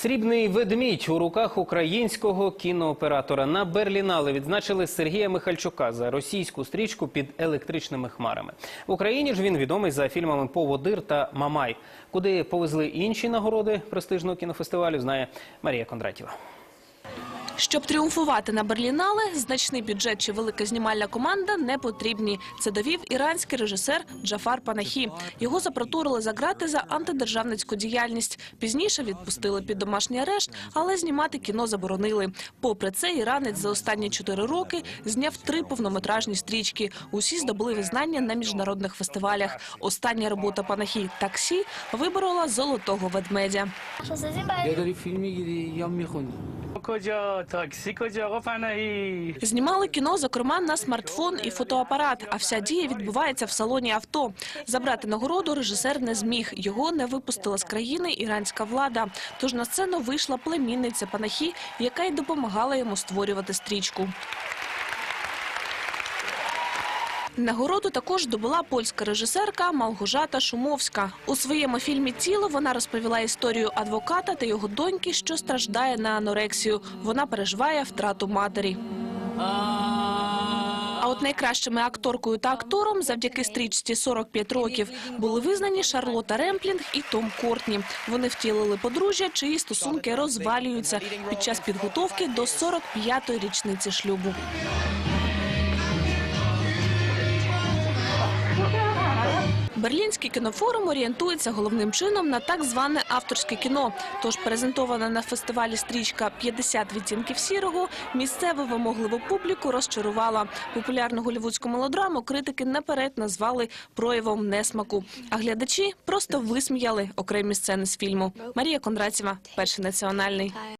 Срібний ведмідь у руках українського кінооператора на Берлінали відзначили Сергія Михальчука за російську стрічку під електричними хмарами. В Україні ж він відомий за фільмами Поводир та Мамай. Куди повезли інші нагороди престижного кінофестивалю, знає Марія Кондратєва. Щоб тріумфувати на Берлінале, значний бюджет чи велика знімальна команда не потрібні. Це довів іранський режисер Джафар Панахі. Його запроторили за грати за антидержавницьку діяльність. Пізніше відпустили під домашній арешт, але знімати кіно заборонили. Попри це, іранець за останні чотири роки зняв три повнометражні стрічки. Усі здобули визнання на міжнародних фестивалях. Остання робота Панахі таксі виборола золотого ведмедя. Я фільмі я міхонь кожа, таксі. Знімали кіно, зокрема на смартфон і фотоапарат. А вся дія відбувається в салоні авто. Забрати нагороду режисер не зміг. Його не випустила з країни іранська влада. Тож на сцену вийшла племінниця Панахі, яка й допомагала йому створювати стрічку. Нагороду також добула польська режисерка Малгожата Шумовська. У своєму фільмі Тіло вона розповіла історію адвоката та його доньки, що страждає на анорексію. Вона переживає втрату матері. А от найкращими акторкою та актором завдяки стрічці «45 років були визнані Шарлота Ремплінг і Том Кортні. Вони втілили подружжя, чиї стосунки розвалюються під час підготовки до 45-ї річниці шлюбу. Берлінський кінофорум орієнтується головним чином на так зване авторське кіно. Тож презентована на фестивалі стрічка «50 відтінків сірого місцеву вимогливу публіку розчарувала. Популярну голівудську мелодраму критики наперед назвали проявом несмаку. А глядачі просто висміяли окремі сцени з фільму. Марія Кондратєва, перший національний.